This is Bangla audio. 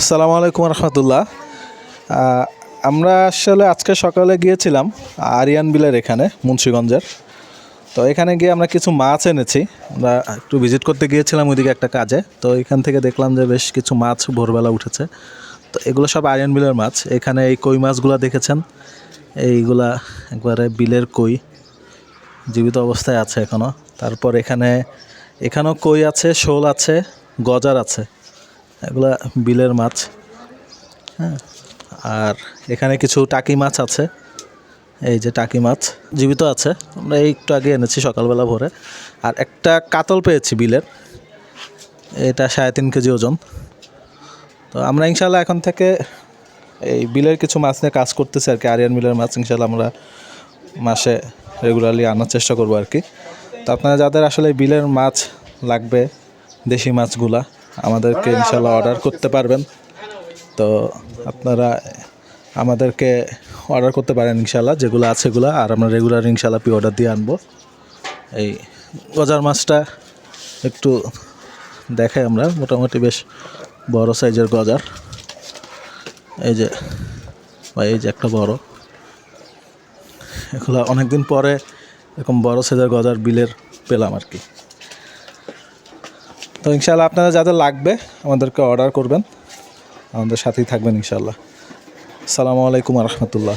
আসসালামু আলাইকুম রহমতুল্লাহ। আমরা আসলে আজকে সকালে গিয়েছিলাম আরিয়ান বিলের এখানে, মুন্সীগঞ্জের। তো এখানে গিয়ে আমরা কিছু মাছ এনেছি। আমরা একটু ভিজিট করতে গিয়েছিলাম ওইদিকে একটা কাজে। তো এখান থেকে দেখলাম যে বেশ কিছু মাছ ভোরবেলা উঠেছে। তো এগুলো সব আরিয়ান বিলের মাছ। এখানে এই কই মাছগুলো দেখেছেন? এইগুলা একবারে বিলের কই। জীবিত অবস্থায় আছে এখনও তারপর এখানে, এখানেও কই আছে, শোল আছে, গজার আছে। এগুলা বিলের মাছ হ্যাঁ? আর এখানে কিছু টাকি মাছ আছে, এই যে টাকি মাছ জীবিত আছে, আমরা এই একটু আগে এনেছি সকালবেলা ভোরে। আর একটা কাতল পেয়েছি বিলের, এটা সাড়ে তিন কেজি ওজন। তো আমরা ইনশাল্লাহ এখন থেকে এই বিলের কিছু মাছ নিয়ে কাজ করতেছি আর কি, আরিয়ান বিলের মাছ ইনশাল্লাহ আমরা মাসে রেগুলারলি আনার চেষ্টা করব আর কি। তো আপনারা যাদের আসলে বিলের মাছ লাগবে, দেশি মাছগুলা আমাদেরকে ইনশাল্লাহ অর্ডার করতে পারবেন। তো আপনারা আমাদেরকে অর্ডার করতে পারেন ইনশাল্লাহ যেগুলো আছে এগুলো। আর আমরা রেগুলার ইনশাল্লাহ পি অর্ডার দিয়ে আনব। এই গজার মাছটা একটু দেখাই আমরা। মোটামুটি বেশ বড় সাইজের গজার। এই যে বা এই যে একটা বড়। এগুলো অনেকদিন পরে এরকম বড় সাইজের গজার বিলের পেলাম আর কি। তো ইনশাল্লাহ আপনারা যাদের লাগবে আমাদেরকে অর্ডার করবেন। আমাদের সাথেই থাকবেন ইনশাল্লাহ আসসালামু আলাইকুম রহমতুল্লাহ।